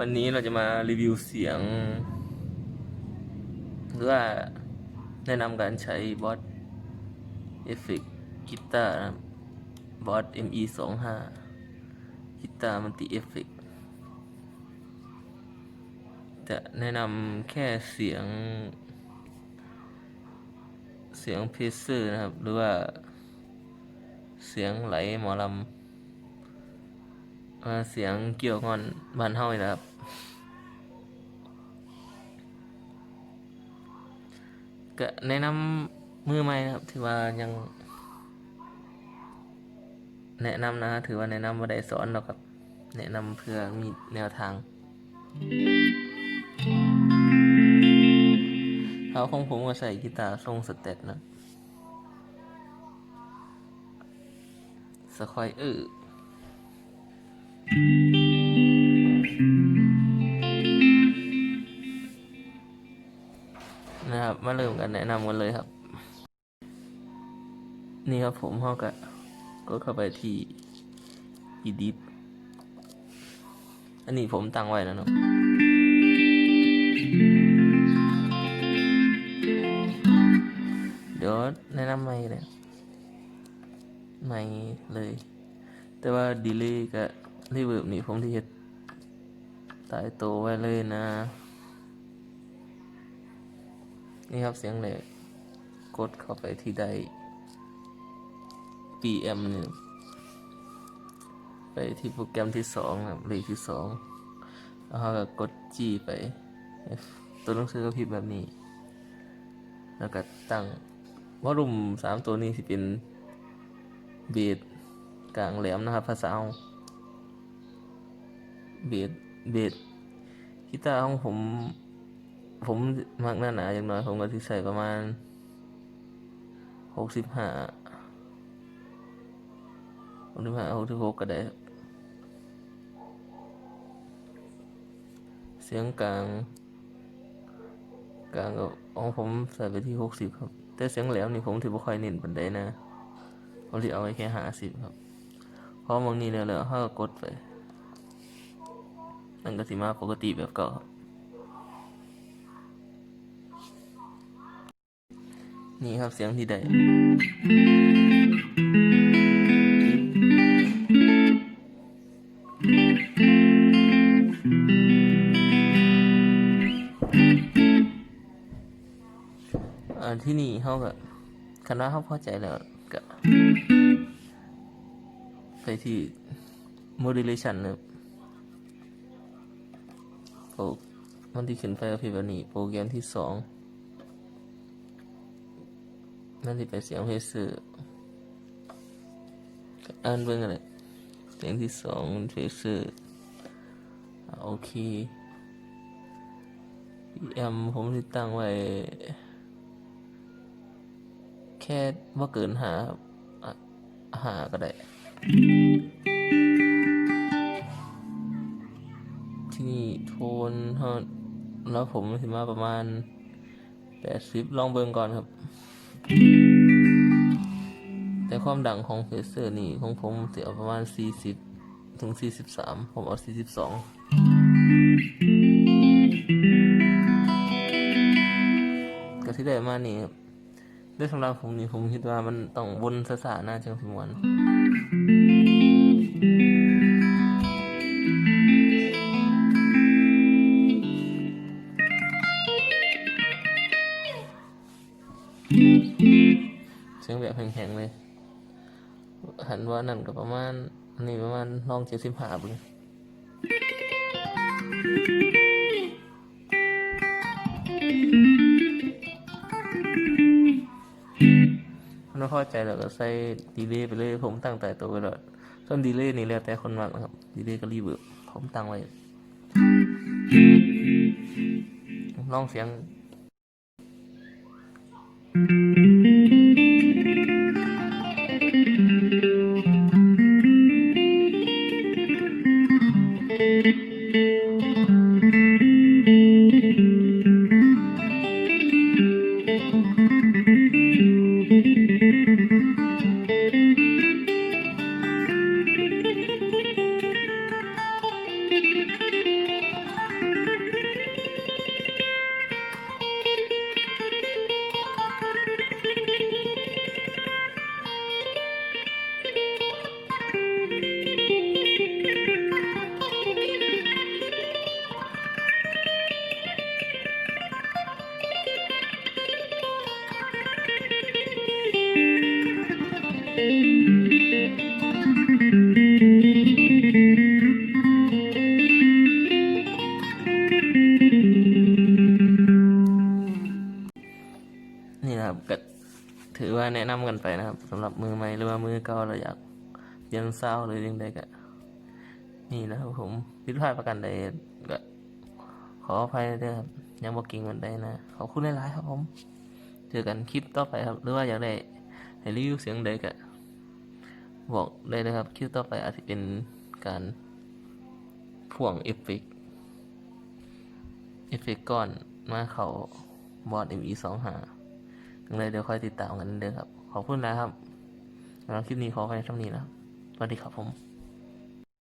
วันนี้เราจะมารีวิวเสียง หรือว่าแนะนำการใช้บอสเอฟเฟกกีตาร์บอส ME 2 5กีตาร์มันติเอฟเฟกจะแนะนำแค่เสียง เสียงเพเซอร์นะครับ หรือว่า เสียงไหลหมอลำเสียงเกี่ยวงอนบานเฮานี่นะครับ ก็แนะนำมือใหม่นะครับ ถือว่ายัง แนะนำนะ ถือว่าแนะนำว่าได้สอนหรอกครับแนะนำเพื่อมีแนวทางเขาของผมก็ใส่กีตาร์ทรงสเต็ปนะสควอยเออ มาเริ่มกันแนะนำกันเลยครับ นี่ครับผมเขาก็กดเข้าไปที่ edit อันนี้ผมตั้งไว้แล้วเนาะเดี๋ยวแนะนำใหม่เลยใหม่เลย แต่ว่าดีเลย์กับรีเวิร์บนี่ผมที่เฮ็ดตายตัวไว้เลยนะ นี่ครับเสียงเลยกดเข้าไปที่ใด PM เนี่ยไปที่โปรแกรมที่สองครับเลขที่สองแล้วเราก็กด G ไป ตัวหนังสือก็พิมพ์แบบนี้ แล้วก็ตั้งวอลุ่มสามตัวนี้สิเป็นเบสกลางแหลมนะครับภาษาเอาเบสเบสกีตาร์ของผม ผมมักหน้าหนาอย่างน้อยผมก็ที่ใส่ประมาณหกสิบห้าหกสิบห้าหกสิบหกก็ได้เสียงกลาง กลางก็ของผมใส่ไปที่หกสิบครับ แต่เสียงแหลมนี่ผมถือว่าค่อยเน้นปันไดนะผมที่เอาไว้แค่ห้าสิบครับเพราะบางนี้แล้วแล้วเขาก็กดไปมันก็สิมาปกติแบบเก่าครับ นี่ครับเสียงที่ได้ที่นี่เขาก็คณะเขาพอใจแล้วก็ไปที่ modulation นะโปรมันที่ขึ้นไปก็คือแบบนี้ โปรแกรมที่สอง นั่นที่ไปเสียงเพเซอร์อ่านเบิ่งกันเลยเสียงที่สองเพเซอร์โอเค PM ผมที่ตั้งไว้ แค่ว่าเกินหาหาก็ได้ ที่นี่โทนแล้วผมถึงมาประมาณแปดสิบลองเบิ่งก่อนครับ แต่ความดังของเฮเซอร์นี่ของผมเสียประมาณ 40 ถึง 43 ผมเอา 42 ก็ที่ได้มานี่ครับด้วยสำหรับผมนี่ผมคิดว่ามันต้องวนสสาหน้าจังสิมวน เสียงแบบแข็งๆเลยหันว่านั่นก็ประมาณนนี้ประมาณลองเจ็ดสิบห้าบึงไม่พอใจแล้วก็ใส่ดีเลย์ไปเลยผมตั้งแต่ตัวไว้แล้วส่วนดีเลย์นี่แล้วแต่คนมักนะครับ ดีเลย์ก็รีเวิร์ผมตั้งไว้ลองเสียง thank you นี่นะครับก็ถือว่าแนะนำกันไปนะครับสำหรับมือใหม่หรือว่ามือเก่าเราอยากเรียนเศร้าหรือยังใดก็นี่นะครับผมพิดพลาดประกันใดก็ขออภัยด้วยครับยังบอกกิ่งเหมือนใดนะขอบคุณหลายๆครับผม เจอกันคลิปต่อไปครับ หรือว่าอยากได้ให้รีวิวเสียงใดก็ บอกได้เลยครับคลิปต่อไปอาจจะเป็นการพ่วงเอฟเฟกเอฟเฟกก้อนมาเขาบอร์ด ME สองหาอย่างไรเดี๋ยวค่อยติดตามกันเด้อครับ ขอบคุณนะครับสำหรับคลิปนี้ขอไปเท่านี้นะสวัสดีครับผม